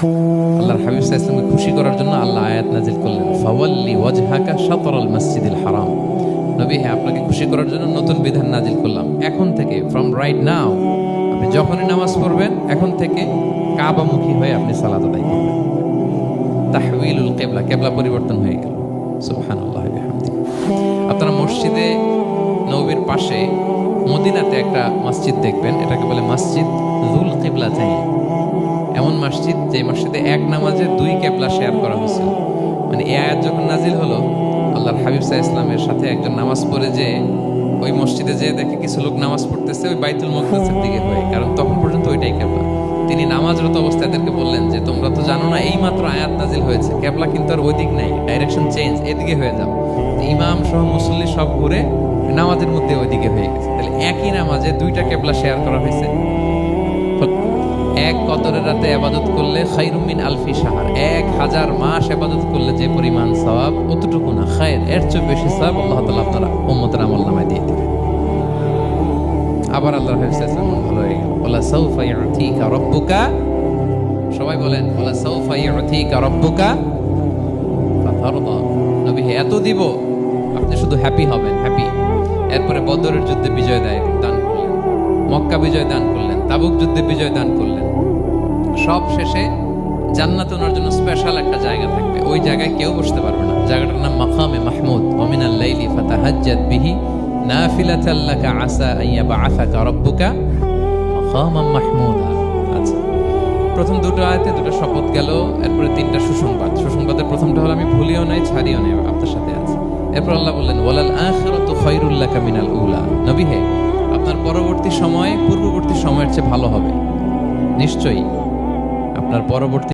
আল্লাহর হাবিব সাল্লাল্লাহু খুশি করার জন্য আল্লাহ আয়াত নাজিল করলেন, ফাওয়াল্লি ওয়াজহাকা শাতরাল মসজিদিল হারাম। নবী হ্যাঁ আপনাকে খুশি করার জন্য নতুন বিধান নাজিল করলাম। এখন থেকে ফ্রম রাইট নাও আপনি যখনই নামাজ পড়বেন, এখন থেকে কাবামুখী হয়ে আপনি সালাত আদায় করবেন। তাহউইলুল কিবলা কিবলা পরিবর্তন হয়ে গেল। সুবহানাল্লাহ বিহামদি আপনারা মসজিদে, নবীর পাশে মদিনাতে একটা মসজিদ দেখবেন, এটাকে বলে মসজিদ জুল কিবলা চাই মসজিদ যে মসজিদে এক নামাজে দুই কেবলা শেয়ার করা হয়েছিল মানে এই আয়াত যখন নাজিল হলো, আল্লাহর হাবিব সাহা ইসলামের সাথে একজন নামাজ পড়ে যে ওই মসজিদে যে দেখে কিছু লোক নামাজ পড়তেছে, ওই বাইতুল মকদেসের দিকে হয়ে, কারণ তখন পর্যন্ত ওইটাই কেবলা। তিনি নামাজরত অবস্থায় এদেরকে বললেন যে, তোমরা তো জানো না এই মাত্র আয়াত নাজিল হয়েছে। কেবলা কিন্তু আর ওই দিক নাই, ডাইরেকশন চেঞ্জ, এদিকে হয়ে যাও। ইমাম সহ মুসল্লি সব ঘুরে নামাজের মধ্যে ওইদিকে হয়ে গেছে। তাহলে একই নামাজে দুইটা কেবলা শেয়ার করা হয়েছে। এক কতরের রাতে আবাদত করলে খাইরুমিন আলফি সাহার এক হাজার মাস আবাদত করলে যে পরিমাণ সওয়াব, অতটুকু না। খায়ের, এর চেয়ে বেশি সওয়াব আল্লাহ তাআলা আপনারা উম্মতের আমল নামায় দিয়ে দিবেন। আবার মন ভালো হয়ে গেল। ওলা ইউতিকা রাব্বুকা। সবাই বলেন ওলা ইউতিকা রাব্বুকা এত দিব, আপনি শুধু হ্যাপি হবেন হ্যাপি এরপরে বদরের যুদ্ধে বিজয় দেয় দান করলেন। মক্কা বিজয় দান করলেন, তাবুক যুদ্ধে বিজয় দান করলেন। সব শেষে জান্নাত ওনার জন্য স্পেশাল একটা জায়গা থাকবে। ওই জায়গায় কেউ বসতে পারবে না। জায়গাটার নাম মাকামে মাহমুদ। ওমিনাল লাইলি ফাতাহাজ্জাত বিহি। নাফিলাতাল লাকা আসা আইয়া বাআসাকা রাব্বুকা মাকামাম মাহমুদা। আচ্ছা। প্রথম দুটো আয়াতে দুটো শপথ গেল। এরপরে তিনটা সুসংবাদ। সুসংবাদের প্রথমটা হলো, আমি ভুলিও নাই, ছাড়িও নাই আপনার সাথে আছে। এরপর আল্লাহ বললেন, ওয়ালাল আখিরাতু খায়রুল লাকা মিনাল উলা। নবী হে, আপনার পরবর্তী সময়, পূর্ববর্তী সময়ের চেয়ে ভালো হবে। নিশ্চয়ই। আপনার পরবর্তী